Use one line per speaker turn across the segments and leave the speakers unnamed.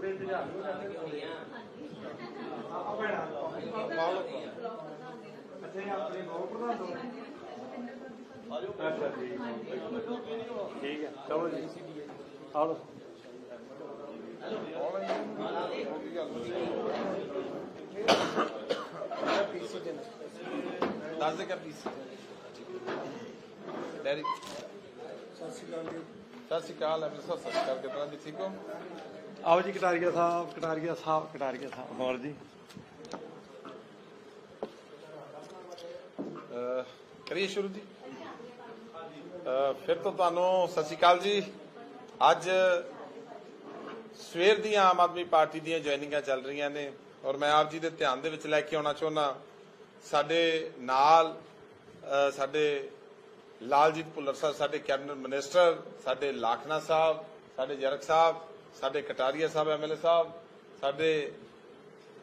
ਪੂਰੇ ਇੰਤਜ਼ਾਮ ਨੂੰ ਕਰਦੇ ਆ। ਭੈਣਾ ਅੱਛਾ ਇਹ ਆਪਣੇ ਨੌ ਪ੍ਰਧਾਨ ਤੋਂ ਅੱਛਾ ਜੀ। ਠੀਕ ਹੈ ਚਲੋ ਜੀ। ਆ ਲਓ
ਦੱਸ ਦੇ ਕਿਆ ਪੀਸ। ਡੈਰੀ ਸਤਿ ਸ਼੍ਰੀ ਅਕਾਲ ਅੰਮ੍ਰਿਤਸਰ ਸਤਿ ਸ਼੍ਰੀ ਅਕਾਲ ਕਿਤਨਾ ਜੀ ਠੀਕ ਹੋ?
ਆਓ ਜੀ, ਕਟਾਰੀਆ ਸਾਹਿਬ ਕਟਾਰੀਆ ਸਾਹਿਬ ਕਟਾਰੀਆ ਸਾਹਿਬ। ਹੋਰ ਜੀ।
ਕਰੀਏ ਸ਼ੁਰੂ ਜੀ। ਫਿਰ ਤੋਂ ਤੁਹਾਨੂੰ ਸਤਿ ਸ਼੍ਰੀ ਅਕਾਲ ਜੀ। ਅੱਜ ਸਵੇਰ ਦੀਆਂ ਆਮ ਆਦਮੀ ਪਾਰਟੀ ਦੀਆਂ ਜੁਆਇਨਿੰਗਾਂ ਚੱਲ ਰਹੀਆਂ ਨੇ ਔਰ ਮੈਂ ਆਪ ਜੀ ਦੇ ਧਿਆਨ ਦੇ ਵਿੱਚ ਲੈ ਕੇ ਆਉਣਾ ਚਾਹੁੰਦਾ, ਸਾਡੇ ਨਾਲ ਸਾਡੇ ਲਾਲਜੀਤ ਭੁੱਲਰ ਸਾਹਿਬ, ਸਾਡੇ ਕੈਬਨਿਟ ਮਿਨਿਸਟਰ, ਸਾਡੇ ਲਾਖਨਾ ਸਾਹਿਬ, ਸਾਡੇ ਜਰਕ ਸਾਹਿਬ ਸਾਡੇ ਕਟਾਰੀਆ ਸਾਹਿਬ ਐਮਐਲਏ ਸਾਹਿਬ, ਸਾਡੇ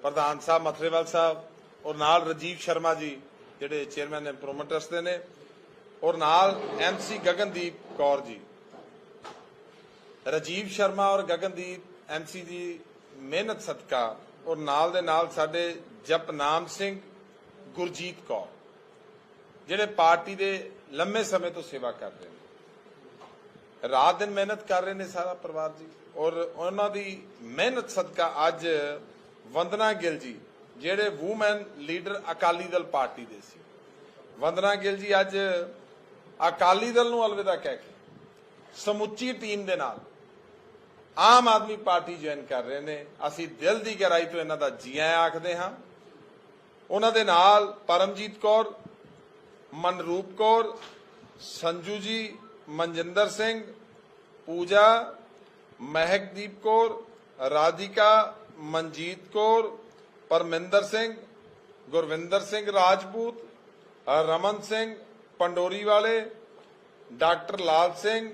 ਪ੍ਰਧਾਨ ਸਾਹਿਬ ਮਥਰੇਵਾਲ ਸਾਹਿਬ, ਔਰ ਨਾਲ ਰਜੀਵ ਸ਼ਰਮਾ ਜੀ, ਜਿਹੜੇ ਚੇਅਰਮੈਨ ਇੰਪਰੂਵਮੈਂਟ ਟਰਸਟ ਦੇ ਨੇ, ਔਰ ਨਾਲ ਐਮਸੀ ਗਗਨਦੀਪ ਕੌਰ ਜੀ। ਰਜੀਵ ਸ਼ਰਮਾ ਔਰ ਗਗਨਦੀਪ ਐਮਸੀ ਦੀ ਮਿਹਨਤ ਸਦਕਾ, ਔਰ ਨਾਲ ਦੇ ਨਾਲ ਸਾਡੇ ਜਪਨਾਮ ਸਿੰਘ, ਗੁਰਜੀਤ ਕੌਰ, ਜਿਹੜੇ ਪਾਰਟੀ ਦੇ ਲੰਮੇ ਸਮੇਂ ਤੋਂ ਸੇਵਾ ਕਰ ਰਹੇ ਨੇ। ਰਾਤ ਦਿਨ ਮਿਹਨਤ ਕਰ ਰਹੇ ਨੇ ਸਾਰਾ ਪਰਿਵਾਰ ਜੀ। ਔਰ ਉਹਨਾਂ ਦੀ ਮਿਹਨਤ ਸਦਕਾ ਅੱਜ ਵੰਦਨਾ ਗਿੱਲ ਜੀ, ਜਿਹੜੇ woman leader Akali Dal party ਦੇ ਸੀ। ਵੰਦਨਾ ਗਿੱਲ ਜੀ ਅੱਜ ਅਕਾਲੀ ਦਲ ਨੂੰ ਅਲਵਿਦਾ ਕਹਿ ਕੇ ਸਮੁੱਚੀ ਟੀਮ ਦੇ ਨਾਲ ਆਮ ਆਦਮੀ ਪਾਰਟੀ ਜੁਆਇਨ ਕਰ ਰਹੇ ਨੇ। ਅਸੀਂ ਦਿਲ ਦੀ ਗਹਿਰਾਈ ਤੋਂ ਇਹਨਾਂ ਦਾ ਜੀ ਆਇਆਂ ਆਖਦੇ ਹਾਂ। ਉਹਨਾਂ ਦੇ ਨਾਲ ਪਰਮਜੀਤ ਕੌਰ, ਮਨਰੂਪ ਕੌਰ, ਸੰਜੂ ਜੀ ਮਨਜਿੰਦਰ ਸਿੰਘ, ਪੂਜਾ, ਮਹਿਕਦੀਪ ਕੌਰ, ਰਾਧਿਕਾ, ਮਨਜੀਤ ਕੌਰ, ਪਰਮਿੰਦਰ ਸਿੰਘ, ਗੁਰਵਿੰਦਰ ਸਿੰਘ ਰਾਜਪੂਤ, ਰਮਨ ਸਿੰਘ ਪੰਡੋਰੀ ਵਾਲੇ, ਡਾਕਟਰ ਲਾਲ ਸਿੰਘ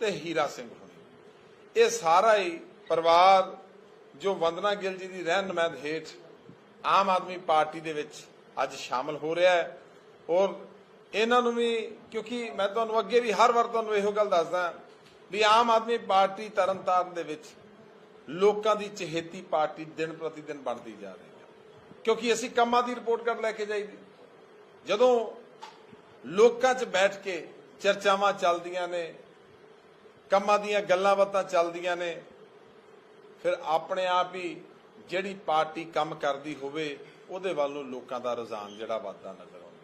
ਤੇ ਹੀਰਾ ਸਿੰਘ ਹੋਣੀ। ਇਹ ਸਾਰਾ ਹੀ ਪਰਿਵਾਰ ਜੋ ਵੰਦਨਾ ਗਿੱਲ ਜੀ ਦੀ ਰਹਿਨੁਮਾਇੰਦ ਹੇਠ ਆਮ ਆਦਮੀ ਪਾਰਟੀ ਦੇ ਵਿੱਚ ਅੱਜ ਸ਼ਾਮਲ ਹੋ ਰਿਹਾ ਹੈ। ਔਰ ਇਹਨਾਂ ਨੂੰ ਵੀ, ਕਿਉਂਕਿ ਮੈਂ ਤੁਹਾਨੂੰ ਅੱਗੇ ਵੀ ਹਰ ਵਾਰ ਤੁਹਾਨੂੰ ਇਹੋ ਗੱਲ ਦੱਸਦਾ ਵੀ ਆਮ ਆਦਮੀ ਪਾਰਟੀ ਤਰਨਤਾਰਨ ਦੇ ਵਿੱਚ ਲੋਕਾਂ ਦੀ ਚਹੇਤੀ ਪਾਰਟੀ ਦਿਨ ਪ੍ਰਤੀ ਦਿਨ ਬਣਦੀ ਜਾ ਰਹੀ ਹੈ। ਕਿਉਂਕਿ ਅਸੀਂ ਕੰਮਾਂ ਦੀ ਰਿਪੋਰਟ ਕਰ ਲੈ ਕੇ ਜਾਈਦੀ। ਜਦੋਂ ਲੋਕਾਂ 'ਚ ਬੈਠ ਕੇ ਚਰਚਾਵਾਂ ਚੱਲਦੀਆਂ ਨੇ, ਕੰਮਾਂ ਦੀਆਂ ਗੱਲਾਂ ਬਾਤਾਂ ਚੱਲਦੀਆਂ ਨੇ, ਫਿਰ ਆਪਣੇ ਆਪ ਹੀ ਜਿਹੜੀ ਪਾਰਟੀ ਕੰਮ ਕਰਦੀ ਹੋਵੇ, ਉਹਦੇ ਵੱਲ ਨੂੰ ਲੋਕਾਂ ਦਾ ਰੁਝਾਨ ਜਿਹੜਾ ਵੱਧਦਾ ਨਜ਼ਰ ਆਉਂਦਾ।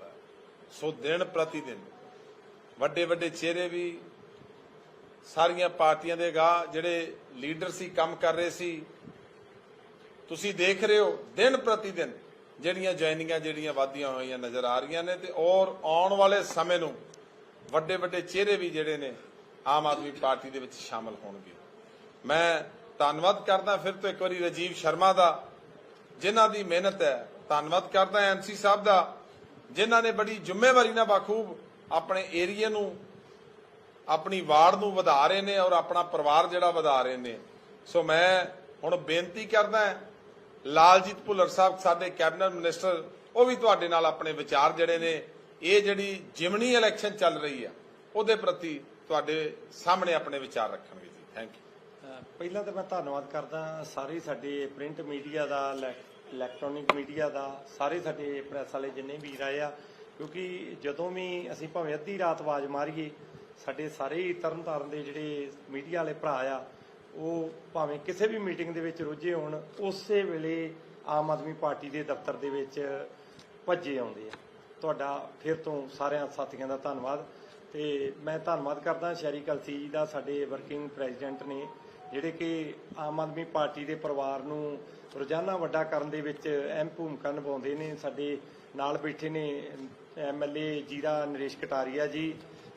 ਸੋ ਦਿਨ ਪ੍ਰਤੀ ਦਿਨ ਵੱਡੇ ਵੱਡੇ ਚਿਹਰੇ ਵੀ ਸਾਰੀਆਂ ਪਾਰਟੀਆਂ ਦੇ ਗਾ ਜਿਹੜੇ ਲੀਡਰ ਸੀ, ਕੰਮ ਕਰ ਰਹੇ ਸੀ, ਤੁਸੀਂ ਦੇਖ ਰਹੇ ਹੋ ਦਿਨ ਪ੍ਰਤੀ ਦਿਨ ਜਿਹੜੀਆਂ ਜੁਆਇਨਿੰਗਾਂ ਜਿਹੜੀਆਂ ਵਾਧੀਆਂ ਹੋਈਆਂ ਨਜ਼ਰ ਆ ਰਹੀਆਂ ਨੇ ਤੇ ਔਰ ਆਉਣ ਵਾਲੇ ਸਮੇਂ ਨੂੰ ਵੱਡੇ ਵੱਡੇ ਚਿਹਰੇ ਵੀ ਜਿਹੜੇ ਨੇ ਆਮ ਆਦਮੀ ਪਾਰਟੀ ਦੇ ਵਿੱਚ ਸ਼ਾਮਲ ਹੋਣਗੇ। ਮੈਂ ਧੰਨਵਾਦ ਕਰਦਾ ਫਿਰ ਤੋਂ ਇੱਕ ਵਾਰੀ ਰਜੀਵ ਸ਼ਰਮਾ ਦਾ, ਜਿਨ੍ਹਾਂ ਦੀ ਮਿਹਨਤ ਹੈ, ਧੰਨਵਾਦ ਕਰਦਾ ਐਮਸੀ ਸਾਹਿਬ ਦਾ। ਜਿਨ੍ਹਾਂ ਨੇ ਬੜੀ ਜ਼ਿੰਮੇਵਾਰੀ ਨਾਲ ਬਾਖੂਬ ਆਪਣੇ ਏਰੀਏ ਨੂੰ, ਆਪਣੀ ਵਾਰਡ ਨੂੰ ਵਧਾ ਰਹੇ ਨੇ ਔਰ ਆਪਣਾ ਪਰਿਵਾਰ ਜਿਹੜਾ ਵਧਾ ਰਹੇ ਨੇ। ਸੋ ਮੈਂ ਹੁਣ ਬੇਨਤੀ ਕਰਦਾ ਲਾਲਜੀਤ ਭੁੱਲਰ ਸਾਹਿਬ, ਸਾਡੇ ਕੈਬਨਿਟ ਮਿਨਿਸਟਰ, ਉਹ ਵੀ ਤੁਹਾਡੇ ਨਾਲ ਆਪਣੇ ਵਿਚਾਰ ਜਿਹੜੇ ਨੇ, ਇਹ ਜਿਹੜੀ ਜਿਮਨੀ ਇਲੈਕਸ਼ਨ ਚੱਲ ਰਹੀ ਹੈ ਉਹਦੇ ਪ੍ਰਤੀ ਤੁਹਾਡੇ ਸਾਹਮਣੇ ਆਪਣੇ ਵਿਚਾਰ ਰੱਖਣਗੇ ਜੀ। ਥੈਂਕ ਯੂ
ਪਹਿਲਾਂ ਤਾਂ ਮੈਂ ਧੰਨਵਾਦ ਕਰਦਾ ਸਾਰੇ ਸਾਡੇ ਪ੍ਰਿੰਟ ਮੀਡੀਆ ਦਾ ਇਲੈਕਟ੍ਰੋਨਿਕ ਮੀਡੀਆ ਦਾ, ਸਾਰੇ ਸਾਡੇ ਪ੍ਰੈਸ ਵਾਲੇ ਜਿੰਨੇ ਵੀਰ ਆਏ ਆ, ਕਿਉਂਕਿ ਜਦੋਂ ਵੀ ਅਸੀਂ ਭਾਵੇਂ ਅੱਧੀ ਰਾਤ ਆਵਾਜ਼ ਮਾਰੀਏ, ਸਾਡੇ ਸਾਰੇ ਹੀ ਤਰਨਤਾਰਨ ਦੇ ਜਿਹੜੇ ਮੀਡੀਆ ਵਾਲੇ ਭਰਾ ਆ, ਉਹ ਭਾਵੇਂ ਕਿਸੇ ਵੀ ਮੀਟਿੰਗ ਦੇ ਵਿੱਚ ਰੁੱਝੇ ਹੋਣ, ਉਸੇ ਵੇਲੇ ਆਮ ਆਦਮੀ ਪਾਰਟੀ ਦੇ ਦਫ਼ਤਰ ਦੇ ਵਿੱਚ ਭੱਜੇ ਆਉਂਦੇ ਆ। ਤੁਹਾਡਾ ਫਿਰ ਤੋਂ ਸਾਰਿਆਂ ਸਾਥੀਆਂ ਦਾ ਧੰਨਵਾਦ। ਤੇ ਮੈਂ ਧੰਨਵਾਦ ਕਰਦਾ ਸ਼ਹਿਰੀ ਕਲਸੀ ਜੀ ਦਾ, ਸਾਡੇ ਵਰਕਿੰਗ ਪ੍ਰੈਜ਼ੀਡੈਂਟ ਨੇ। ਜਿਹੜੇ ਕਿ ਆਮ ਆਦਮੀ ਪਾਰਟੀ ਦੇ ਪਰਿਵਾਰ ਨੂੰ ਰੋਜ਼ਾਨਾ ਵੱਡਾ ਕਰਨ ਦੇ ਵਿੱਚ ਅਹਿਮ ਭੂਮਿਕਾ ਨਿਭਾਉਂਦੇ ਨੇ। ਸਾਡੇ ਨਾਲ ਬੈਠੇ ਨੇ ਐਮਐਲਏ ਜੀਰਾ ਨਰੇਸ਼ ਕਟਾਰੀਆ ਜੀ,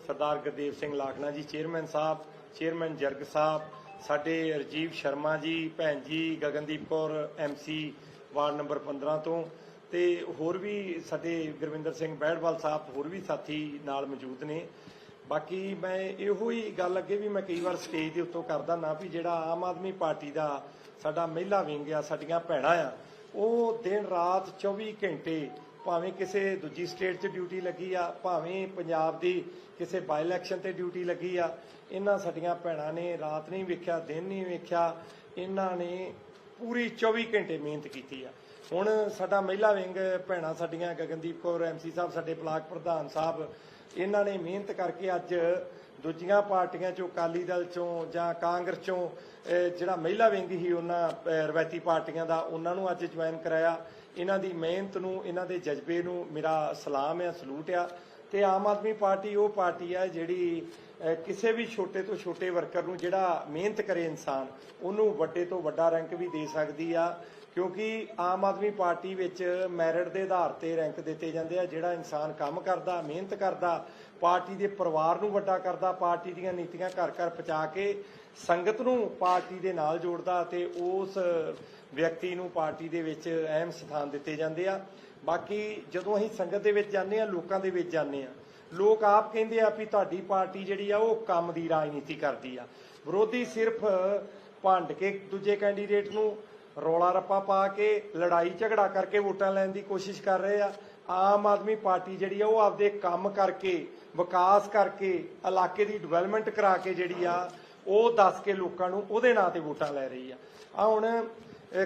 ਸਰਦਾਰ ਗੁਰਦੇਵ ਸਿੰਘ ਲਾਖਣਾ ਜੀ, ਚੇਅਰਮੈਨ ਸਾਹਿਬ, ਚੇਅਰਮੈਨ ਜਰਗ ਸਾਹਿਬ, ਸਾਡੇ ਰਜੀਵ ਸ਼ਰਮਾ ਜੀ, ਭੈਣ ਜੀ, Gagandeep Kaur MC ward number 15 ਤੋਂ। ਤੇ ਹੋਰ ਵੀ ਸਾਡੇ ਗੁਰਵਿੰਦਰ ਸਿੰਘ ਬੈੜਵਾਲ ਸਾਹਿਬ, ਹੋਰ ਵੀ ਸਾਥੀ ਨਾਲ ਮੌਜੂਦ ਨੇ। ਬਾਕੀ ਮੈਂ ਇਹੋ ਹੀ ਗੱਲ ਅੱਗੇ ਵੀ ਮੈਂ ਕਈ ਵਾਰ ਸਟੇਜ ਦੇ ਉੱਤੋਂ ਕਰਦਾ ਨਾ ਵੀ ਜਿਹੜਾ ਆਮ ਆਦਮੀ ਪਾਰਟੀ ਦਾ ਸਾਡਾ ਮਹਿਲਾ ਵਿੰਗ ਆ, ਸਾਡੀਆਂ ਭੈਣਾਂ ਆ, ਉਹ ਦਿਨ ਰਾਤ 24 ਘੰਟੇ ਭਾਵੇਂ ਕਿਸੇ ਦੂਜੀ ਸਟੇਟ 'ਚ ਡਿਊਟੀ ਲੱਗੀ ਆ, ਭਾਵੇਂ ਪੰਜਾਬ ਦੀ ਕਿਸੇ ਬਾਈ ਇਲੈਕਸ਼ਨ ਤੇ ਡਿਊਟੀ ਲੱਗੀ ਆ, ਇਹਨਾਂ ਸਾਡੀਆਂ ਭੈਣਾਂ ਨੇ ਰਾਤ ਨਹੀਂ ਵੇਖਿਆ, ਦਿਨ ਨਹੀਂ ਵੇਖਿਆ, ਇਹਨਾਂ ਨੇ ਪੂਰੀ 24 ਘੰਟੇ ਮਿਹਨਤ ਕੀਤੀ ਆ। ਹੁਣ ਸਾਡਾ ਮਹਿਲਾ ਵਿੰਗ, ਭੈਣਾਂ ਸਾਡੀਆਂ ਗਗਨਦੀਪ ਕੌਰ ਐਮਸੀ ਸਾਹਿਬ, ਸਾਡੇ ਬਲਾਕ ਪ੍ਰਧਾਨ ਸਾਹਿਬ ਇਹਨਾਂ ਨੇ ਮਿਹਨਤ ਕਰਕੇ ਅੱਜ ਦੂਜੀਆਂ ਪਾਰਟੀਆਂ ਚੋਂ ਅਕਾਲੀ ਦਲ ਚੋਂ ਜਾਂ ਕਾਂਗਰਸ ਚੋਂ ਜਿਹੜਾ ਮਹਿਲਾ ਵਿੰਗ ਹੀ ਉਹਨਾਂ ਰਵਾਇਤੀ ਪਾਰਟੀਆਂ ਦਾ, ਉਹਨਾਂ ਨੂੰ ਅੱਜ ਜੁਆਇਨ ਕਰਾਇਆ। ਇਹਨਾਂ ਦੀ ਮਿਹਨਤ ਨੂੰ, ਇਹਨਾਂ ਦੇ ਜਜ਼ਬੇ ਨੂੰ ਮੇਰਾ ਸਲਾਮ ਹੈ, ਸਲੂਟ ਆ। ਤੇ ਆਮ ਆਦਮੀ ਪਾਰਟੀ ਉਹ ਪਾਰਟੀ ਆ ਜਿਹੜੀ ਕਿਸੇ ਵੀ ਛੋਟੇ ਤੋਂ ਛੋਟੇ ਵਰਕਰ ਨੂੰ ਜਿਹੜਾ ਮਿਹਨਤ ਕਰੇ ਇਨਸਾਨ, ਉਹਨੂੰ ਵੱਡੇ ਤੋਂ ਵੱਡਾ ਰੈਂਕ ਵੀ ਦੇ ਸਕਦੀ ਆ। ਕਿਉਂਕਿ ਆਮ ਆਦਮੀ ਪਾਰਟੀ ਵਿੱਚ ਮੈਰਿਟ ਦੇ ਆਧਾਰ ਤੇ ਰੈਂਕ ਦਿੱਤੇ ਜਾਂਦੇ ਆ, ਜਿਹੜਾ ਇਨਸਾਨ ਕੰਮ ਕਰਦਾ, ਮਿਹਨਤ ਕਰਦਾ, ਪਾਰਟੀ ਦੇ ਪਰਿਵਾਰ ਨੂੰ ਵੱਡਾ ਕਰਦਾ, ਪਾਰਟੀ ਦੀਆਂ ਨੀਤੀਆਂ ਘਰ ਘਰ ਪਹੁੰਚਾ ਕੇ ਸੰਗਤ ਨੂੰ ਪਾਰਟੀ ਦੇ ਨਾਲ ਜੋੜਦਾ ਤੇ ਉਸ ਵਿਅਕਤੀ ਨੂੰ ਪਾਰਟੀ ਦੇ ਵਿੱਚ ਅਹਿਮ ਸਥਾਨ ਦਿੱਤੇ ਜਾਂਦੇ ਆ। ਬਾਕੀ ਜਦੋਂ ਅਸੀਂ ਸੰਗਤ ਦੇ ਵਿੱਚ ਜਾਂਦੇ ਆ, ਲੋਕਾਂ ਦੇ ਵਿੱਚ ਜਾਂਦੇ ਆ, ਲੋਕ ਆਪ ਕਹਿੰਦੇ ਆ ਵੀ ਤੁਹਾਡੀ ਪਾਰਟੀ ਜਿਹੜੀ ਆ, ਉਹ ਕੰਮ ਦੀ ਰਾਜਨੀਤੀ ਕਰਦੀ ਆ। ਵਿਰੋਧੀ ਸਿਰਫ ਭੰਡ ਕੇ ਦੂਜੇ ਕੈਂਡੀਡੇਟ ਨੂੰ ਰੋਲਾ ਰੱਪਾ ਪਾ ਕੇ ਲੜਾਈ ਝਗੜਾ ਕਰਕੇ ਵੋਟਾਂ ਲੈਣ ਦੀ ਕੋਸ਼ਿਸ਼ ਕਰ ਰਹੇ ਆ। ਆਮ ਆਦਮੀ ਪਾਰਟੀ ਜਿਹੜੀ ਆ, ਉਹ ਆਪਦੇ ਕੰਮ ਕਰਕੇ, ਵਿਕਾਸ ਕਰਕੇ, ਇਲਾਕੇ ਦੀ ਡਿਵੈਲਪਮੈਂਟ ਕਰਾ ਕੇ ਜਿਹੜੀ ਆ, ਉਹ ਦੱਸ ਕੇ ਲੋਕਾਂ ਨੂੰ ਉਹਦੇ ਨਾਂ ਤੇ ਵੋਟਾਂ ਲੈ ਰਹੀ ਆ। ਆ ਹੁਣ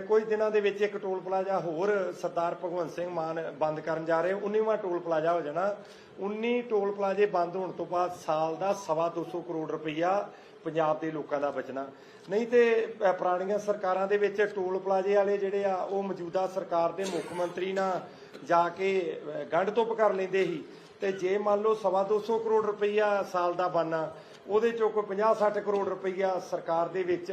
ਕੁਝ ਦਿਨਾਂ ਦੇ ਵਿੱਚ ਇੱਕ ਟੋਲ ਪਲਾਜ਼ਾ ਹੋਰ ਸਰਦਾਰ ਭਗਵੰਤ ਸਿੰਘ ਮਾਨ ਬੰਦ ਕਰਨ ਜਾ ਰਹੇ 19ਵਾਂ ਟੋਲ ਪਲਾਜ਼ਾ ਹੋ ਜਾਣਾ। 19 ਟੋਲ ਪਲਾਜ਼ੇ ਬੰਦ ਹੋਣ ਤੋਂ ਬਾਅਦ ਸਾਲ ਦਾ ਸਵਾ 200 ਕਰੋੜ ਰੁਪਈਆ ਪੰਜਾਬ ਦੇ ਲੋਕਾਂ ਦਾ ਬਚਣਾ। ਨਹੀਂ ਤੇ ਪੁਰਾਣੀਆਂ ਸਰਕਾਰਾਂ ਦੇ ਵਿੱਚ ਟੋਲ ਪਲਾਜ਼ੇ ਵਾਲੇ ਜਿਹੜੇ ਆ, ਉਹ ਮੌਜੂਦਾ ਸਰਕਾਰ ਦੇ ਮੁੱਖ ਮੰਤਰੀ ਨਾਲ ਜਾ ਕੇ ਗੰਢ ਧੁੱਪ ਕਰ ਲੈਂਦੇ ਸੀ। ਤੇ ਜੇ ਮੰਨ ਲਓ ਸਵਾ 200 ਕਰੋੜ ਰੁਪਈਆ ਸਾਲ ਦਾ ਬਣਨਾ, ਉਹਦੇ ਚੋਂ ਕੋਈ 50 60 ਕਰੋੜ ਰੁਪਈਆ ਸਰਕਾਰ ਦੇ ਵਿੱਚ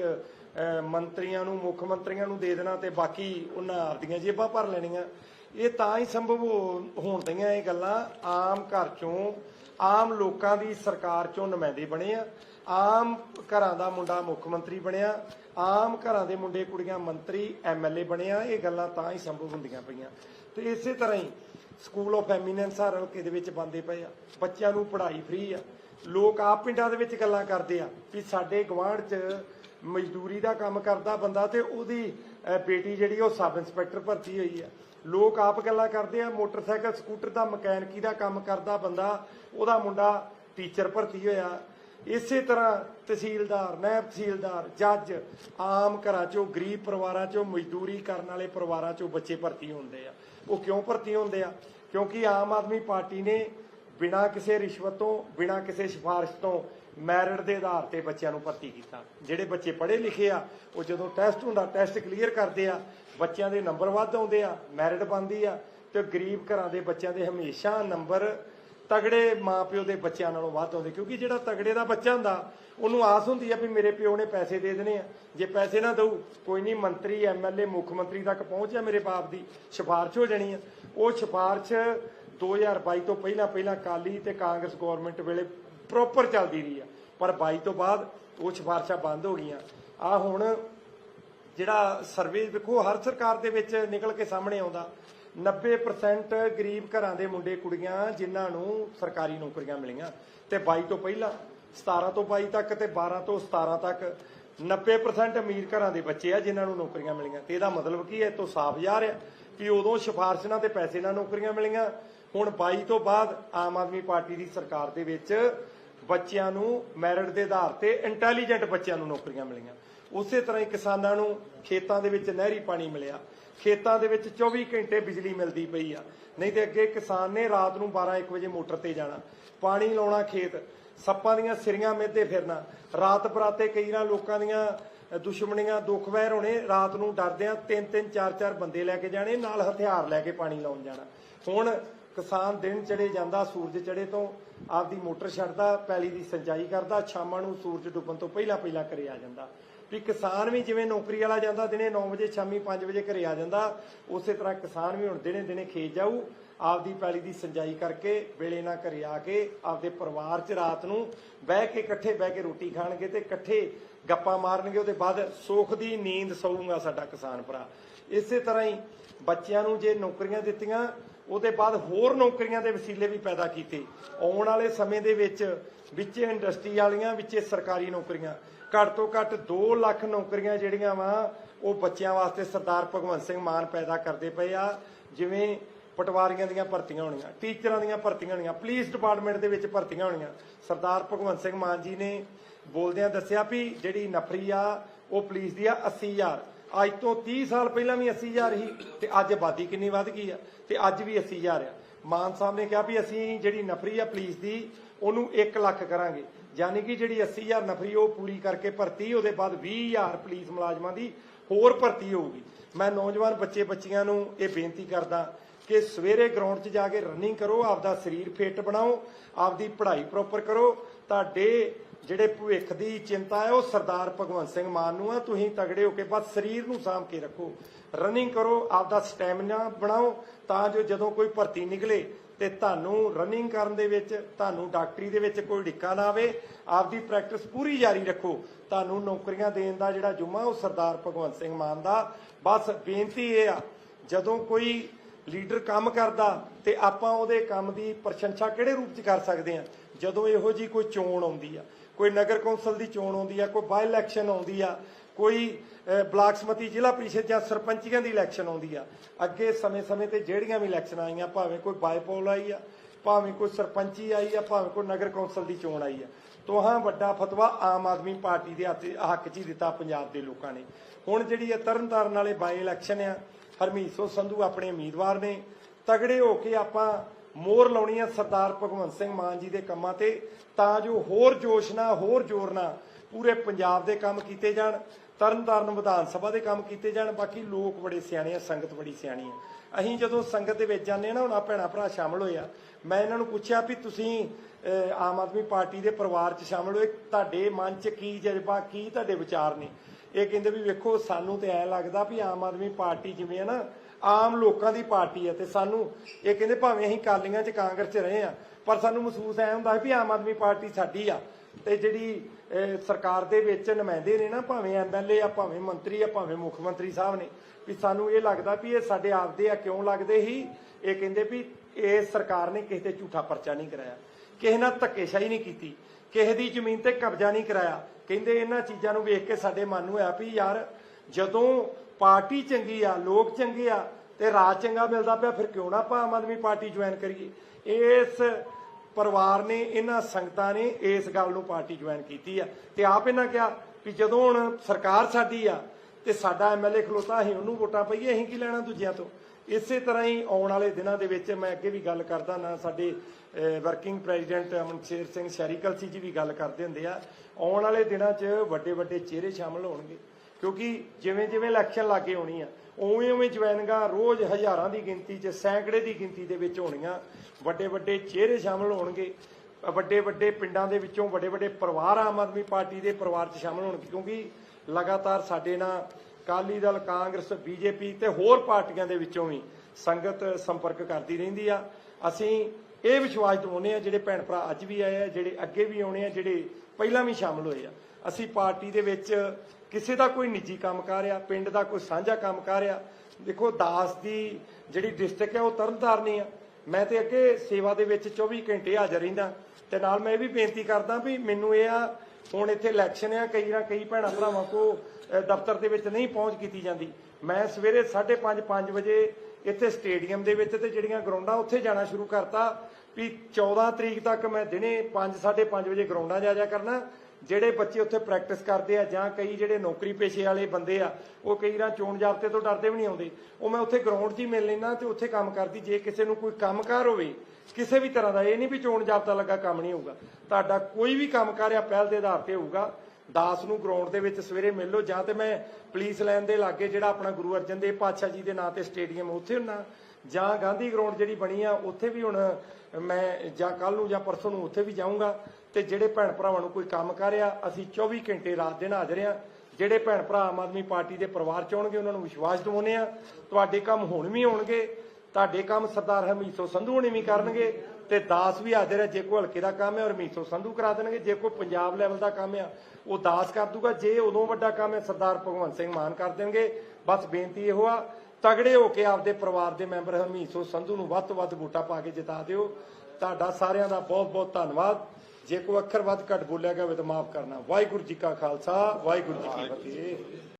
ਮੰਤਰੀਆਂ ਨੂੰ, ਮੁੱਖ ਮੰਤਰੀਆਂ ਨੂੰ ਦੇ ਦੇਣਾ ਤੇ ਬਾਕੀ ਉਹਨਾਂ ਆਪਦੀਆਂ ਜੇਬਾਂ ਭਰ ਲੈਣੀਆਂ। ਇਹ ਤਾਂ ਹੀ ਸੰਭਵ ਹੋਣ ਦਈਆਂ ਇਹ ਗੱਲਾਂ। ਆਮ ਘਰ ਚੋਂ, ਆਮ ਲੋਕਾਂ ਦੀ ਸਰਕਾਰ ਚੋਂ ਨੁਮਾਇੰਦੇ ਬਣੇ ਆ। ਆਮ ਘਰਾਂ ਦਾ ਮੁੰਡਾ ਮੁੱਖ ਮੰਤਰੀ ਬਣਿਆ, ਆਮ ਘਰਾਂ ਦੇ ਮੁੰਡੇ ਕੁੜੀਆਂ ਮੰਤਰੀ ਐਮਐਲਏ ਬਣਿਆ, ਇਹ ਗੱਲਾਂ ਤਾਂ ਹੀ ਸੰਭਵ ਹੁੰਦੀਆਂ ਪਈਆਂ। ਤੇ ਇਸੇ ਤਰ੍ਹਾਂ ਹੀ ਸਕੂਲ ਆਫ ਐਮੀਨੈਂਸ ਆ ਰਲਕੇ ਦੇ ਵਿੱਚ ਬੰਦੇ ਪਏ ਆ। ਬੱਚਿਆਂ ਨੂੰ ਪੜ੍ਹਾਈ ਫ੍ਰੀ ਆ। ਲੋਕ ਆਪ ਪਿੰਡਾਂ ਦੇ ਵਿੱਚ ਗੱਲਾਂ ਕਰਦੇ ਆ ਵੀ ਸਾਡੇ ਗਵਾਂਢ 'ਚ ਮਜ਼ਦੂਰੀ ਦਾ ਕੰਮ ਕਰਦਾ ਬੰਦਾ ਤੇ ਉਹਦੀ ਬੇਟੀ ਜਿਹੜੀ ਉਹ ਸਬ ਇੰਸਪੈਕਟਰ ਭਰਤੀ ਹੋਈ ਆ। ਲੋਕ ਆਪ ਗੱਲਾਂ ਕਰਦੇ ਆ, ਮੋਟਰਸਾਈਕਲ, ਸਕੂਟਰ ਦਾ ਮਕੈਨਿਕੀ ਦਾ ਕੰਮ ਕਰਦਾ ਬੰਦਾ, ਉਹਦਾ ਮੁੰਡਾ ਟੀਚਰ ਭਰਤੀ ਹੋਇਆ। ਇਸੇ ਤਰ੍ਹਾਂ ਤਹਿਸੀਲਦਾਰ ਨਾਇਬ ਤਹਿਸੀਲਦਾਰ, ਜੱਜ, ਆਮ ਘਰਾਂ ਚੋਂ, ਗਰੀਬ ਪਰਿਵਾਰਾਂ ਚੋਂ, ਮਜ਼ਦੂਰੀ ਕਰਨ ਵਾਲੇ ਪਰਿਵਾਰਾਂ ਚੋਂ ਬੱਚੇ ਭਰਤੀ ਹੁੰਦੇ ਆ। ਉਹ ਕਿਉਂ ਭਰਤੀ ਹੁੰਦੇ ਆ? ਕਿਉਂਕਿ ਆਮ ਆਦਮੀ ਪਾਰਟੀ ਨੇ ਬਿਨਾਂ ਕਿਸੇ ਰਿਸ਼ਵਤ ਤੋਂ, ਬਿਨਾਂ ਕਿਸੇ ਸਿਫਾਰਿਸ਼ ਤੋਂ ਮੈਰਿਟ ਦੇ ਆਧਾਰ ਤੇ ਬੱਚਿਆਂ ਨੂੰ ਭਰਤੀ ਕੀਤਾ। ਜਿਹੜੇ ਬੱਚੇ ਪੜ੍ਹੇ ਲਿਖੇ ਆ, ਉਹ ਜਦੋਂ ਟੈਸਟ ਹੁੰਦਾ, ਟੈਸਟ ਕਲੀਅਰ ਕਰਦੇ ਆ, ਬੱਚਿਆਂ ਦੇ ਨੰਬਰ ਵੱਧ ਆਉਂਦੇ ਆ, ਮੈਰਿਟ ਬਣਦੀ ਆ, ਤੇ ਗਰੀਬ ਘਰਾਂ ਦੇ ਬੱਚਿਆਂ ਦੇ ਹਮੇਸ਼ਾ ਨੰਬਰ ਤਗੜੇ ਮਾਪਿਓ ਦੇ ਬੱਚਿਆਂ ਨਾਲੋਂ ਵੱਧ ਆਉਂਦੇ, ਕਿਉਂਕਿ ਜਿਹੜਾ ਤਗੜੇ ਦਾ ਬੱਚਾ ਹੁੰਦਾ, ਉਹਨੂੰ ਆਸ ਹੁੰਦੀ ਆ ਵੀ ਮੇਰੇ ਪਿਓ ਨੇ ਪੈਸੇ ਦੇ ਦੇਣੇ ਆ। ਜੇ ਪੈਸੇ ਨਾ ਦਊ, ਕੋਈ ਨਹੀਂ ਮੰਤਰੀ ਐਮਐਲਏ ਮੁੱਖ ਮੰਤਰੀ ਤੱਕ ਪਹੁੰਚਿਆ ਮੇਰੇ ਬਾਪ ਦੀ, ਸਿਫਾਰਿਸ਼ ਹੋ ਜਾਣੀ ਆ। ਉਹ ਸਿਫਾਰਿਸ਼ 2022 ਤੋਂ ਪਹਿਲਾਂ ਪਹਿਲਾਂ ਕਾਲੀ ਤੇ ਕਾਂਗਰਸ ਗਵਰਨਮੈਂਟ ਵੇਲੇ ਪ੍ਰੋਪਰ ਚੱਲਦੀ ਰਹੀ ਆ। ਪਰ 22 ਤੋਂ ਬਾਅਦ ਉਹ ਸਿਫਾਰਿਸ਼ਾਂ ਬੰਦ ਹੋ ਗਈਆਂ। ਆ ਹੁਣ ਜਿਹੜਾ ਸਰਵੇ ਵੇਖੋ, ਹਰ ਸਰਕਾਰ ਦੇ ਵਿੱਚ ਨਿਕਲ ਕੇ ਸਾਹਮਣੇ ਆਉਂਦਾ। 90% ਗਰੀਬ ਘਰਾਂ ਦੇ ਮੁੰਡੇ ਕੁੜੀਆਂ ਜਿਨ੍ਹਾਂ ਨੂੰ ਸਰਕਾਰੀ ਨੌਕਰੀਆਂ ਮਿਲੀਆਂ ਤੇ 22 ਤੋਂ ਪਹਿਲਾਂ 17 ਤੋਂ 22 ਤੱਕ ਤੇ 12 ਤੋਂ 17 ਤੱਕ 90% ਅਮੀਰ ਘਰਾਂ ਦੇ ਬੱਚੇ ਆ ਜਿਨ੍ਹਾਂ ਨੂੰ ਨੌਕਰੀਆਂ ਮਿਲੀਆਂ ਤੇ ਇਹਦਾ ਮਤਲਬ ਕੀ ਹੈ ਤੋਂ ਸਾਫ਼ ਜਾ ਰਿਹਾ ਕਿ ਉਦੋਂ ਸਿਫਾਰਸ਼ਾਂ ਤੇ ਪੈਸੇ ਨਾਲ ਨੌਕਰੀਆਂ ਮਿਲੀਆਂ, ਹੁਣ 22 ਤੋਂ ਬਾਅਦ ਆਮ ਆਦਮੀ ਪਾਰਟੀ ਦੀ ਸਰਕਾਰ ਦੇ ਵਿੱਚ ਬੱਚਿਆਂ ਨੂੰ ਮੈਰਿਟ ਦੇ ਆਧਾਰ ਤੇ ਇੰਟੈਲੀਜੈਂਟ ਬੱਚਿਆਂ ਨੂੰ ਨੌਕਰੀਆਂ ਮਿਲੀਆਂ। ਉਸੇ ਤਰ੍ਹਾਂ ਹੀ ਕਿਸਾਨਾਂ ਨੂੰ ਖੇਤਾਂ ਦੇ ਵਿੱਚ ਨਹਿਰੀ ਪਾਣੀ ਮਿਲਿਆ ਖੇਤਾਂ ਦੇ ਵਿੱਚ 24 ਘੰਟੇ ਬਿਜਲੀ ਮਿਲਦੀ ਪਈ ਆ। ਨਹੀਂ ਤੇ ਅੱਗੇ ਕਿਸਾਨ ਨੇ ਰਾਤ ਨੂੰ 12 1 ਵਜੇ ਮੋਟਰ ਤੇ ਜਾਣਾ। ਪਾਣੀ ਲਾਉਣਾ ਖੇਤ, ਸੱਪਾਂ ਦੀਆਂ ਸਿਰੀਆਂ ਮਿੱਧੇ ਫਿਰਨਾ। ਰਾਤ ਬਰਾਤੇ ਕਈ ਨਾ ਲੋਕਾਂ ਦੀਆਂ ਦੁਸ਼ਮਣੀਆਂ ਦੁੱਖ ਵਹਿਰ ਹੋਣੇ, ਰਾਤ ਨੂੰ ਡਰਦਿਆਂ ਤਿੰਨ ਤਿੰਨ ਚਾਰ ਚਾਰ ਬੰਦੇ ਲੈ ਕੇ ਜਾਣੇ, ਨਾਲ ਹਥਿਆਰ ਲੈ ਕੇ ਪਾਣੀ ਲਾਉਣ ਜਾਣਾ। ਹੁਣ ਕਿਸਾਨ ਦਿਨ ਚੜੇ ਜਾਂਦਾ, ਸੂਰਜ ਚੜੇ ਤੋਂ ਆਪਦੀ ਮੋਟਰ ਛੱਡਦਾ, ਪੈਲੀ ਦੀ ਸਿੰਚਾਈ ਕਰਦਾ, ਸ਼ਾਮਾਂ ਨੂੰ ਸੂਰਜ ਡੁੱਬਣ ਤੋਂ ਪਹਿਲਾਂ ਪਹਿਲਾਂ ਘਰੇ ਆ ਜਾਂਦਾ। ਵੀ ਕਿਸਾਨ ਵੀ ਜਿਵੇਂ ਨੌਕਰੀ ਵਾਲਾ ਜਾਂਦਾ, ਦਿਨੇ 9 ਵਜੇ, ਸ਼ਾਮੀ 5 ਵਜੇ ਘਰੇ ਆ ਜਾਂਦਾ, ਉਸੇ ਤਰ੍ਹਾਂ ਕਿਸਾਨ ਵੀ ਹੁਣ ਦਿਨੇ ਦਿਨੇ ਖੇਤ ਜਾਊ, ਆਪਦੀ ਪੈਲੀ ਦੀ ਸਿੰਜਾਈ ਕਰਕੇ ਵੇਲੇ ਨਾਲ ਘਰੇ ਆ ਕੇ ਆਪਦੇ ਪਰਿਵਾਰ 'ਚ ਰਾਤ ਨੂੰ ਬਹਿ ਕੇ ਇਕੱਠੇ ਬਹਿ ਕੇ ਰੋਟੀ ਖਾਣਗੇ ਤੇ ਇਕੱਠੇ ਗੱਪਾਂ ਮਾਰਨਗੇ, ਉਹਦੇ ਬਾਅਦ ਸੁੱਖ ਦੀ ਨੀਂਦ ਸੌਊਗਾ ਸਾਡਾ ਕਿਸਾਨ ਭਰਾ। ਇਸੇ ਤਰ੍ਹਾਂ ਹੀ ਬੱਚਿਆਂ ਨੂੰ ਜੇ ਨੌਕਰੀਆਂ ਦਿੱਤੀਆਂ, ਉਹਦੇ ਬਾਅਦ ਹੋਰ ਨੌਕਰੀਆਂ ਦੇ ਵਸੀਲੇ ਵੀ ਪੈਦਾ ਕੀਤੇ। ਆਉਣ ਵਾਲੇ ਸਮੇਂ ਦੇ ਵਿੱਚ ਵਿੱਚੇ ਇੰਡਸਟਰੀ ਵਾਲੀਆਂ, ਵਿੱਚੇ ਸਰਕਾਰੀ ਨੌਕਰੀਆਂ। ਘੱਟ ਤੋਂ ਘੱਟ 2 ਲੱਖ ਨੌਕਰੀਆਂ ਜਿਹੜੀਆਂ ਵਾ, ਉਹ ਬੱਚਿਆਂ ਵਾਸਤੇ ਸਰਦਾਰ ਭਗਵੰਤ ਸਿੰਘ ਮਾਨ ਪੈਦਾ ਕਰਦੇ ਪਏ ਆ। ਜਿਵੇਂ ਪਟਵਾਰੀਆਂ ਦੀਆਂ ਭਰਤੀਆਂ ਹੋਣੀਆਂ, ਟੀਚਰਾਂ ਦੀਆਂ ਭਰਤੀਆਂ ਹੋਣੀਆਂ, ਪੁਲਿਸ ਡਿਪਾਰਟਮੈਂਟ ਦੇ ਵਿੱਚ ਭਰਤੀਆਂ ਹੋਣੀਆਂ। ਸਰਦਾਰ ਭਗਵੰਤ ਸਿੰਘ ਮਾਨ ਜੀ ਨੇ ਬੋਲਦਿਆਂ ਦੱਸਿਆ ਵੀ ਜਿਹੜੀ ਨਫਰੀ ਆ, ਉਹ ਪੁਲਿਸ ਦੀ ਆ 80000 ਅੱਜ ਤੋਂ 30 ਸਾਲ ਪਹਿਲਾਂ ਵੀ 80000 ਸੀ ਤੇ ਅੱਜ ਆਬਾਦੀ ਕਿੰਨੀ ਵੱਧ ਗਈ ਆ ਤੇ ਅੱਜ ਵੀ 80000 ਆ। ਮਾਨ ਸਾਹਿਬ ਨੇ ਕਿਹਾ ਵੀ ਅਸੀਂ ਜਿਹੜੀ ਨਫਰੀ ਆ ਪੁਲਿਸ ਦੀ, ਉਹਨੂੰ 1 ਲੱਖ ਕਰਾਂਗੇ। ਯਾਨੀ ਕਿ ਜਿਹੜੀ 80000 ਨਫਰੀ ਉਹ ਪੂਰੀ ਕਰਕੇ ਭਰਤੀ, ਉਹਦੇ ਬਾਅਦ 20000 ਪੁਲਿਸ ਮੁਲਾਜ਼ਮਾਂ ਦੀ ਹੋਰ ਭਰਤੀ ਹੋਊਗੀ। ਮੈਂ ਨੌਜਵਾਨ ਬੱਚੇ ਬੱਚੀਆਂ ਨੂੰ ਇਹ ਬੇਨਤੀ ਕਰਦਾ ਕਿ ਸਵੇਰੇ ਗਰਾਊਂਡ 'ਚ ਜਾ ਕੇ ਰਨਿੰਗ ਕਰੋ, ਆਪਦਾ ਸਰੀਰ ਫਿੱਟ ਬਣਾਓ, ਆਪਦੀ ਪੜ੍ਹਾਈ ਪ੍ਰੋਪਰ ਕਰੋ। ਤੁਹਾਡੇ ਜਿਹੜੇ ਭਵਿੱਖ ਦੀ ਚਿੰਤਾ ਹੈ, ਉਹ ਸਰਦਾਰ ਭਗਵੰਤ ਸਿੰਘ ਮਾਨ ਨੂੰ ਆ। ਤੁਸੀਂ ਤਗੜੇ ਹੋ ਕੇ ਬਸ ਸਰੀਰ ਨੂੰ ਸਾਂਭ ਕੇ ਰੱਖੋ। ਰਨਿੰਗ ਕਰੋ, ਆਪਦਾ ਸਟੈਮਿਨਾ ਬਣਾਓ, ਤਾਂ ਜੋ ਜਦੋਂ ਕੋਈ ਭਰਤੀ ਨਿਕਲੇ ਤੇ ਤੁਹਾਨੂੰ ਰਨਿੰਗ ਕਰਨ ਦੇ ਵਿੱਚ, ਤੁਹਾਨੂੰ ਡਾਕਟਰੀ ਦੇ ਵਿੱਚ ਕੋਈ ਢਿੱਕਾ ਨਾ ਆਵੇ, ਆਪਦੀ ਪ੍ਰੈਕਟਿਸ ਪੂਰੀ ਜਾਰੀ ਰੱਖੋ। ਤੁਹਾਨੂੰ ਨੌਕਰੀਆਂ ਦੇਣ ਦਾ ਜਿਹੜਾ ਜੁਮਾ, ਉਹ ਸਰਦਾਰ ਭਗਵੰਤ ਸਿੰਘ ਮਾਨ ਦਾ। ਬਸ ਬੇਨਤੀ ਇਹ ਆ, ਜਦੋਂ ਕੋਈ ਲੀਡਰ ਕੰਮ ਕਰਦਾ, ਤੇ ਆਪਾਂ ਉਹਦੇ ਕੰਮ ਦੀ ਪ੍ਰਸ਼ੰਸਾ ਕਿਹੜੇ ਰੂਪ 'ਚ ਕਰ ਸਕਦੇ ਆ? ਜਦੋਂ ਇਹੋ ਜੀ ਕੋਈ ਚੋਣ ਆਉਂਦੀ ਆ, ਕੋਈ ਨਗਰ ਕੌਂਸਲ ਦੀ ਚੋਣ ਆਉਂਦੀ ਆ, ਕੋਈ ਬਾਈ ਇਲੈਕਸ਼ਨ ਆਉਂਦੀ ਆ ਕੋਈ ਬਲਾਕ ਸਮਤੀ ਜ਼ਿਲ੍ਹਾ ਪ੍ਰੀਸ਼ਦ ਜਾਂ ਸਰਪੰਚੀਆਂ ਦੀ ਇਲੈਕਸ਼ਨ ਆਉਂਦੀ ਆ। ਅੱਗੇ ਸਮੇਂ-ਸਮੇਂ ਤੇ ਜਿਹੜੀਆਂ ਵੀ ਇਲੈਕਸ਼ਨ ਆਈਆਂ, ਭਾਵੇਂ ਕੋਈ ਬਾਈਪੋਲ ਆਈ ਆ, ਭਾਵੇਂ ਕੋਈ ਸਰਪੰਚੀ ਆਈ ਆ, ਭਾਵੇਂ ਕੋਈ ਨਗਰ ਕੌਂਸਲ ਦੀ ਚੋਣ ਆਈ ਆ। ਤੋਹਾਂ ਵੱਡਾ ਫਤਵਾ ਆਮ ਆਦਮੀ ਪਾਰਟੀ ਦੇ ਹੱਕ 'ਚ ਹੀ ਦਿੱਤਾ ਪੰਜਾਬ ਦੇ ਲੋਕਾਂ ਨੇ। ਹੁਣ ਜਿਹੜੀ ਇਹ ਤਰਨਤਾਰਨ ਵਾਲੇ ਬਾਈ ਇਲੈਕਸ਼ਨ ਆ, ਹਰਮੀਤ ਸਿੰਘ ਸੰਧੂ ਆਪਣੇ ਉਮੀਦਵਾਰ ਨੇ। ਤਗੜੇ ਹੋ ਕੇ ਆਪਾਂ ਮੋਹਰ ਲਾਉਣੀ ਆ ਸਰਦਾਰ ਭਗਵੰਤ ਸਿੰਘ ਮਾਨ ਜੀ ਦੇ ਕੰਮਾਂ ਤੇ, ਤਾਂ ਜੋ ਹੋਰ ਜੋਸ਼ ਨਾਲ, ਹੋਰ ਜ਼ੋਰ ਨਾਲ ਪੂਰੇ ਪੰਜਾਬ ਦੇ ਕੰਮ ਕੀਤੇ ਜਾਣ। ਤਰਨਤਾਰਨ ਵਿਧਾਨ ਸਭਾ ਦੇ ਕੰਮ ਕੀਤੇ ਜਾਣ, ਬਾਕੀ ਲੋਕ ਬੜੇ ਸਿਆਣੇ ਆ, ਸੰਗਤ ਬੜੀ ਸਿਆਣੀ ਆ। ਅਸੀਂ ਜਦੋਂ ਸੰਗਤ ਦੇ ਵਿੱਚ ਜਾਂਦੇ ਆ ਨਾ, ਹੁਣ ਆ ਭੈਣਾ ਭਰਾ ਸ਼ਾਮਲ ਹੋਏ ਆ, ਮੈਂ ਇਹਨਾਂ ਨੂੰ ਪੁੱਛਿਆ ਵੀ ਤੁਸੀਂ ਆਮ ਆਦਮੀ ਪਾਰਟੀ ਦੇ ਪਰਿਵਾਰ 'ਚ ਸ਼ਾਮਲ ਹੋਏ, ਤੁਹਾਡੇ ਮਨ 'ਚ ਕੀ ਜਜ਼ਬਾ, ਕੀ ਤੁਹਾਡੇ ਵਿਚਾਰ ਨੇ? ਇਹ ਕਹਿੰਦੇ ਵੀ ਵੇਖੋ, ਸਾਨੂੰ ਤੇ ਐ ਲੱਗਦਾ ਵੀ ਆਮ ਆਦਮੀ ਪਾਰਟੀ ਜਿਵੇਂ ਆ ਨਾ, ਆਮ ਲੋਕਾਂ ਦੀ ਪਾਰਟੀ ਹੈ ਤੇ ਸਾਨੂੰ ਇਹ ਕਹਿੰਦੇ ਭਾਵੇਂ ਅਸੀਂ ਕਾਲੀਆਂ 'ਚ ਕਾਂਗਰਸ 'ਚ ਰਹੇ ਆ, ਪਰ ਸਾਨੂੰ ਮਹਿਸੂਸ ਐ ਹੁੰਦਾ ਵੀ ਆਮ ਆਦਮੀ ਪਾਰਟੀ ਸਾਡੀ ਆ। ਤੇ ਜਿਹੜੀ ਸਰਕਾਰ ਦੇ ਵਿੱਚ ਨੁਮਾਇੰਦੇ ਨੇ ਨਾ, ਭਾਵੇਂ ਐਮਐਲਏ ਆ, ਭਾਵੇਂ ਮੰਤਰੀ ਆ, ਭਾਵੇਂ ਮੁੱਖ ਮੰਤਰੀ ਸਾਹਿਬ ਨੇ, ਵੀ ਸਾਨੂੰ ਇਹ ਲੱਗਦਾ ਵੀ ਇਹ ਸਾਡੇ ਆਪਦੇ ਆ ਕਿਉਂ ਲੱਗਦੇ ਸੀ? ਇਹ ਕਹਿੰਦੇ ਵੀ ਇਹ ਸਰਕਾਰ ਨੇ ਕਿਸੇ ਤੇ ਝੂਠਾ ਪਰਚਾ ਨਹੀਂ ਕਰਾਇਆ। ਕਿਸੇ ਨਾਲ ਧੱਕੇਸ਼ਾਹੀ ਨਹੀਂ ਕੀਤੀ। ਕਿਸੇ ਦੀ ਜ਼ਮੀਨ ਤੇ ਕਬਜ਼ਾ ਨਹੀਂ ਕਰਾਇਆ। ਕਹਿੰਦੇ ਇਹਨਾਂ ਚੀਜ਼ਾਂ ਨੂੰ ਵੇਖ ਕੇ ਸਾਡੇ ਮਨ ਨੂੰ ਹੋਇਆ ਵੀ ਯਾਰ, ਜਦੋਂ ਪਾਰਟੀ ਚੰਗੀ ਆ, ਲੋਕ ਚੰਗੇ ਆ, ਤੇ ਰਾਜ ਚੰਗਾ ਮਿਲਦਾ ਪਿਆ, ਫਿਰ ਕਿਉਂ ਨਾ ਆਪਾਂ ਆਮ ਆਦਮੀ ਪਾਰਟੀ ਜੁਆਇਨ ਕਰੀਏ? ਇਸ ਪਰਿਵਾਰ ਨੇ, ਇਹਨਾਂ ਸੰਗਤਾਂ ਨੇ ਇਸ ਗੱਲ ਨੂੰ ਪਾਰਟੀ ਜੁਆਇਨ ਕੀਤੀ ਆ। ਤੇ ਆਪ ਇਹਨਾਂ ਕਿਹਾ ਵੀ ਜਦੋਂ ਹੁਣ ਸਰਕਾਰ ਸਾਡੀ ਆ, ਤੇ ਸਾਡਾ ਐਮਐਲਏ ਖਲੋਤਾ, ਅਸੀਂ ਉਹਨੂੰ ਵੋਟਾਂ ਪਈਏ, ਅਸੀਂ ਕੀ ਲੈਣਾ ਦੂਜਿਆਂ ਤੋਂ? ਇਸੇ ਤਰ੍ਹਾਂ ਹੀ ਆਉਣ ਵਾਲੇ ਦਿਨਾਂ ਦੇ ਵਿੱਚ ਮੈਂ ਅੱਗੇ ਵੀ ਗੱਲ ਕਰਦਾ ਨਾ, ਸਾਡੇ ਵਰਕਿੰਗ ਪ੍ਰੈਜ਼ੀਡੈਂਟ ਅਮਨਸ਼ੇਰ ਸਿੰਘ ਸ਼ੈਰੀਕਲਸੀ ਜੀ ਵੀ ਗੱਲ ਕਰਦੇ ਹੁੰਦੇ ਆ, ਆਉਣ ਵਾਲੇ ਦਿਨਾਂ 'ਚ ਵੱਡੇ ਵੱਡੇ ਚਿਹਰੇ ਸ਼ਾਮਲ ਹੋਣਗੇ। ਕਿਉਂਕਿ ਜਿਵੇਂ ਜਿਵੇਂ ਇਲੈਕਸ਼ਨ ਲਾਗੇ ਹੋਣੀ ਆ ਉਵੇਂ ਉਵੇਂ ਜਵੈਨਗਾ ਰੋਜ਼ ਹਜ਼ਾਰਾਂ ਦੀ ਗਿਣਤੀ 'ਚ, ਸੈਂਕੜੇ ਦੀ ਗਿਣਤੀ ਦੇ ਵਿੱਚ ਹੋਣੀਆਂ। ਵੱਡੇ ਵੱਡੇ ਚਿਹਰੇ ਸ਼ਾਮਲ ਹੋਣਗੇ। ਵੱਡੇ ਵੱਡੇ ਪਿੰਡਾਂ ਦੇ ਵਿੱਚੋਂ ਵੱਡੇ ਵੱਡੇ ਪਰਿਵਾਰ ਆਮ ਆਦਮੀ ਪਾਰਟੀ ਦੇ ਪਰਿਵਾਰ 'ਚ ਸ਼ਾਮਲ ਹੋਣਗੇ ਕਿਉਂਕਿ ਲਗਾਤਾਰ ਸਾਡੇ ਨਾਲ ਅਕਾਲੀ ਦਲ, ਕਾਂਗਰਸ, ਬੀਜੇਪੀ ਤੇ ਹੋਰ ਪਾਰਟੀਆਂ ਦੇ ਵਿੱਚੋਂ ਵੀ ਸੰਗਤ ਸੰਪਰਕ ਕਰਦੀ ਰਹਿੰਦੀ ਆ। ਅਸੀਂ ਇਹ ਵਿਸ਼ਵਾਸ ਦਿਵਾਉਂਦੇ ਆ ਜਿਹੜੇ ਭੈਣ ਭਰਾ ਅੱਜ ਵੀ ਆਏ ਆ, ਜਿਹੜੇ ਅੱਗੇ ਵੀ ਆਉਣੇ ਆ, ਜਿਹੜੇ ਪਹਿਲਾਂ ਵੀ ਸ਼ਾਮਲ ਹੋਏ ਆ। ਅਸੀਂ ਪਾਰਟੀ ਦੇ ਵਿੱਚ ਕਿਸੇ ਦਾ ਕੋਈ ਨਿੱਜੀ ਕੰਮ ਕਰ ਰਿਹਾ ਪਿੰਡ ਦਾ ਕੋਈ ਸਾਂਝਾ ਕੰਮ ਕਰ ਰਿਹਾ ਦੇਖੋ ਦਾਸ ਦੀ ਜਿਹੜੀ ਡਿਸਟ੍ਰਿਕਟ ਹੈ ਉਹ ਤਰਨਤਾਰਨੀ ਆ। ਮੈਂ ਤੇ ਅੱਗੇ ਸੇਵਾ ਦੇ ਵਿੱਚ 24 ਘੰਟੇ ਹਾਜ਼ਰ ਰਹਿੰਦਾ। ਤੇ ਨਾਲ ਮੈਂ ਇਹ ਵੀ ਬੇਨਤੀ ਕਰਦਾ ਵੀ ਮੈਨੂੰ ਇਹ ਆ, ਹੁਣ ਇੱਥੇ ਇਲੈਕਸ਼ਨ ਆ, ਕਈ ਨਾ ਕਈ ਭੈਣਾਂ ਭਰਾਵਾਂ ਕੋ ਦਫ਼ਤਰ ਦੇ ਵਿੱਚ ਨਹੀਂ ਪਹੁੰਚ ਕੀਤੀ ਜਾਂਦੀ। ਮੈਂ ਸਵੇਰੇ 5:30 5 ਵਜੇ ਇੱਥੇ ਸਟੇਡੀਅਮ ਦੇ ਵਿੱਚ ਤੇ ਜਿਹੜੀਆਂ ਗਰਾਊਂਡਾਂ ਉੱਥੇ ਜਾਣਾ ਸ਼ੁਰੂ ਕਰਤਾ ਵੀ 14 ਤਰੀਕ ਤੱਕ ਮੈਂ ਦਿਨੇ 5 5:30 ਵਜੇ ਗਰਾਊਂਡਾਂ ਜਾ ਜਾ ਕਰਨਾ। ਜਿਹੜੇ ਬੱਚੇ ਉੱਥੇ ਪ੍ਰੈਕਟਿਸ ਕਰਦੇ ਆ ਜਾਂ ਕਈ ਜਿਹੜੇ ਨੌਕਰੀ ਪੇਸ਼ੇ ਵਾਲੇ ਬੰਦੇ ਆ, ਉਹ ਕਈ ਵਾਰ ਚੋਣ ਜਾਬਤੇ ਤੋਂ ਡਰਦੇ ਵੀ ਨਹੀਂ ਆਉਂਦੇ। ਉਹ ਮੈਂ ਉੱਥੇ ਗਰਾਊਂਡ 'ਚ ਹੀ ਮਿਲ ਲੈਣਾ ਤੇ ਉੱਥੇ ਕੰਮ ਕਰਦੀ। ਜੇ ਕਿਸੇ ਨੂੰ ਕੋਈ ਕੰਮਕਾਰ ਹੋਵੇ, ਕਿਸੇ ਵੀ ਤਰ੍ਹਾਂ ਦਾ, ਇਹ ਨਹੀਂ ਵੀ ਚੋਣ ਜਾਬਤਾ ਲੱਗਾ ਕੰਮ ਨਹੀਂ ਹੋਊਗਾ। ਤੁਹਾਡਾ ਕੋਈ ਵੀ ਕੰਮਕਾਰ ਆ, ਪਹਿਲ ਦੇ ਆਧਾਰ ਤੇ ਹੋਊਗਾ। ਦਾਸ ਨੂੰ ਗਰਾਊਂਡ ਦੇ ਵਿੱਚ ਸਵੇਰੇ ਮਿਲ ਲਓ, ਜਾਂ ਤੇ ਮੈਂ ਪੁਲਿਸ ਲਾਈਨ ਦੇ ਲਾਗੇ ਜਿਹੜਾ ਆਪਣਾ ਗੁਰੂ ਅਰਜਨ ਦੇਵ ਪਾਤਸ਼ਾਹ ਜੀ ਦੇ ਨਾਂ ਤੇ ਸਟੇਡੀਅਮ ਉੱਥੇ ਹੁੰਨਾ ਜਾਂ ਗਾਂਧੀ ਗਰਾਊਂਡ ਜਿਹੜੀ ਬਣੀ ਆ, ਉੱਥੇ ਵੀ ਹੁਣ ਮੈਂ ਜਾਂ ਕੱਲ ਨੂੰ ਜਾਂ ਪਰਸੋਂ ਨੂੰ ਉੱਥੇ ਵੀ ਜਾਊਂਗਾ। ਤੇ ਜਿਹੜੇ ਭੈਣ ਭਰਾਵਾਂ ਨੂੰ ਕੋਈ ਕੰਮ ਕਰ ਆ ਅਸੀਂ 24 ਘੰਟੇ ਰਾਤ ਦਿਨ ਹਾਜ਼ਰ ਆ ਜਿਹੜੇ ਭੈਣ ਭਰਾ ਆਮ ਆਦਮੀ ਪਾਰਟੀ ਦੇ ਪਰਿਵਾਰ ਚ ਆਉਣਗੇ, ਉਹਨਾਂ ਨੂੰ ਵਿਸ਼ਵਾਸ ਦਿਵਾਉਂਦੇ ਆ ਤੁਹਾਡੇ ਕੰਮ ਹੁਣ ਵੀ ਹੋਣਗੇ ਤੁਹਾਡੇ ਕੰਮ ਸਰਦਾਰ ਹਮੀਸੋ ਸੰਧੂ ਹੋਣੀ ਵੀ ਕਰਨਗੇ ਤੇ ਦਾਸ ਵੀ ਹਾਜ਼ਰ ਹੈ, ਜੇ ਕੋਈ ਹਲਕੇ ਦਾ ਕੰਮ ਹੈ ਔਰ ਹਮੀਸੋ ਸੰਧੂ ਕਰਾ ਦੇਣਗੇ। ਜੇ ਕੋਈ ਪੰਜਾਬ ਲੈਵਲ ਦਾ ਕੰਮ ਆ ਉਹ ਦਾਸ ਕਰ ਦੂਗਾ। ਜੇ ਉਦੋਂ ਵੱਡਾ ਕੰਮ ਹੈ, ਸਰਦਾਰ ਭਗਵੰਤ ਸਿੰਘ ਮਾਨ ਕਰ ਦੇਣਗੇ। ਬਸ ਬੇਨਤੀ ਇਹੋ ਆ, ਤਗੜੇ ਹੋ ਕੇ ਆਪਦੇ ਪਰਿਵਾਰ ਦੇ ਮੈਂਬਰ ਹਮੀਸੋ ਸੰਧੂ ਨੂੰ ਵੱਧ ਤੋਂ ਵੱਧ ਵੋਟਾਂ ਪਾ ਕੇ ਜਿਤਾ ਦਿਓ। ਤੁਹਾਡਾ ਸਾਰਿਆਂ ਦਾ ਬਹੁਤ ਬਹੁਤ ਧੰਨਵਾਦ। ਜੇ ਕੋਈ ਅੱਖਰ ਵੱਧ ਘੱਟ ਬੋਲਿਆ ਗਿਆ ਹੋਵੇ ਤਾਂ ਮਾਫ ਕਰਨਾ। ਵਾਹਿਗੁਰੂ ਜੀ ਕਾ ਖਾਲਸਾ, ਵਾਹਿਗੁਰੂ ਜੀ ਕੀ ਫਤਿਹ।